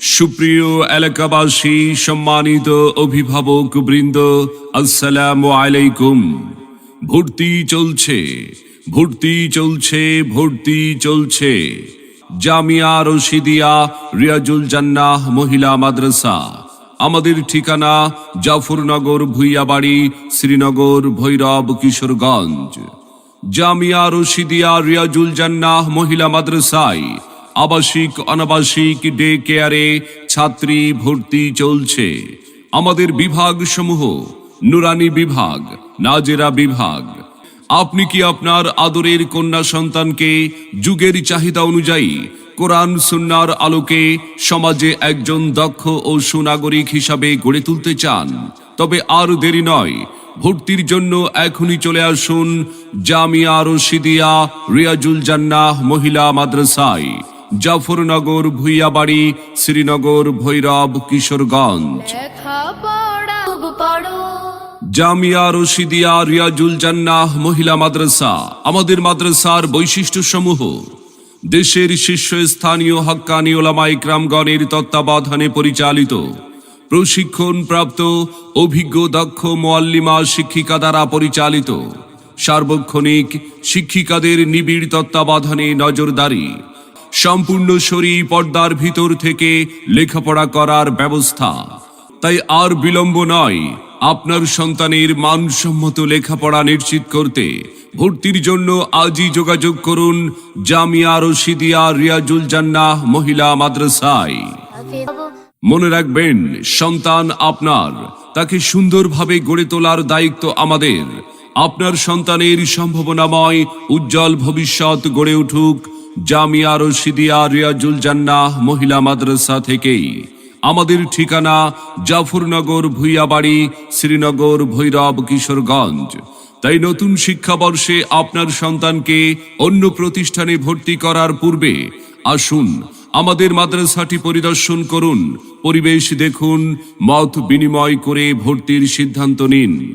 সুপ্রিয় এলাকাবাসী, সম্মানিত অভিভাবক বৃন্দ, আসসালাম আলাইকুম। ভর্তি চলছে ভর্তি চলছে ভর্তি চলছে। জামিয়া রশিদিয়া রিয়াজুল জান্নাহ মহিলা মাদ্রাসা। আমাদের ঠিকানা জাফরনগর ভুইয়াবাড়ি, শ্রীনগর ভৈরব কিশোরগঞ্জ। জামিয়া রশিদিয়া রিয়াজুল জান্নাহ মহিলা মাদ্রাসায় আবাসিক, অনাবাসিক ডে কেয়ারে ছাত্রী ভর্তি চলছে। আমাদের বিভাগ সমূহ নুরানি বিভাগ, নাজেরা বিভাগ। আপনি কি আপনার আদরের কন্যা সন্তানকে যুগের চাহিদা অনুযায়ী কোরআন সুন্নার আলোকে সমাজে একজন দক্ষ ও সুনাগরিক হিসাবে গড়ে তুলতে চান? তবে আর দেরি নয়, ভর্তির জন্য এখনই চলে আসুন জামিয়া রশিদিয়া রিয়াজুল জান্নাহ মহিলা মাদ্রাসায়। জাফরনগর ভুইয়াবাড়ি শ্রীনগর ভৈরব কিশোরগঞ্জ। জামিয়া রশিদিয়া রিয়াজুল জান্নাহ মহিলা মাদ্রাসা আমাদের মাদ্রাসার বৈশিষ্ট্য সমূহ দেশের শীর্ষস্থানীয় হক্কানি ওলামা ইকরামগণের তত্ত্বাবধানে পরিচালিত প্রশিক্ষণ প্রাপ্ত অভিজ্ঞ দক্ষ মোয়াল্লিমা শিক্ষিকা দ্বারা পরিচালিত সার্বক্ষণিক শিক্ষিকাদের নিবিড় তত্ত্বাবধানে নজরদারি। সম্পূর্ণ শরী পর্দার ভিতর থেকে লেখাপড়া করার ব্যবস্থা। তাই আর বিলম্ব নয়, আপনার সন্তানের মানসম্মত লেখাপড়া নিশ্চিত করতে ভর্তির জন্য আজই যোগাযোগ করুন জামিয়া রশিদিয়া রিয়াজুল জান্নাহ মহিলা মাদ্রাসায়। মনে রাখবেন, সন্তান আপনার, তাকে সুন্দরভাবে গড়ে তোলার দায়িত্ব আমাদের। আপনার সন্তানের সম্ভাবনাময়, উজ্জ্বল ভবিষ্যৎ গড়ে উঠুক জামিয়া রশিদিয়া রিয়াজুল জান্নাহ মহিলা মাদ্রাসা থেকেই। আমাদের ঠিকানা জাফরনগর ভুইয়াবাড়ি, শ্রীনগর ভৈরব, কিশোরগঞ্জ। তাই নতুন শিক্ষাবর্ষে আপনার সন্তানকে অন্য প্রতিষ্ঠানে ভর্তি করার পূর্বে আসুন, আমাদের মাদ্রাসাটি পরিদর্শন করুন, পরিবেশ দেখুন, মত বিনিময় করে ভর্তির সিদ্ধান্ত নিন।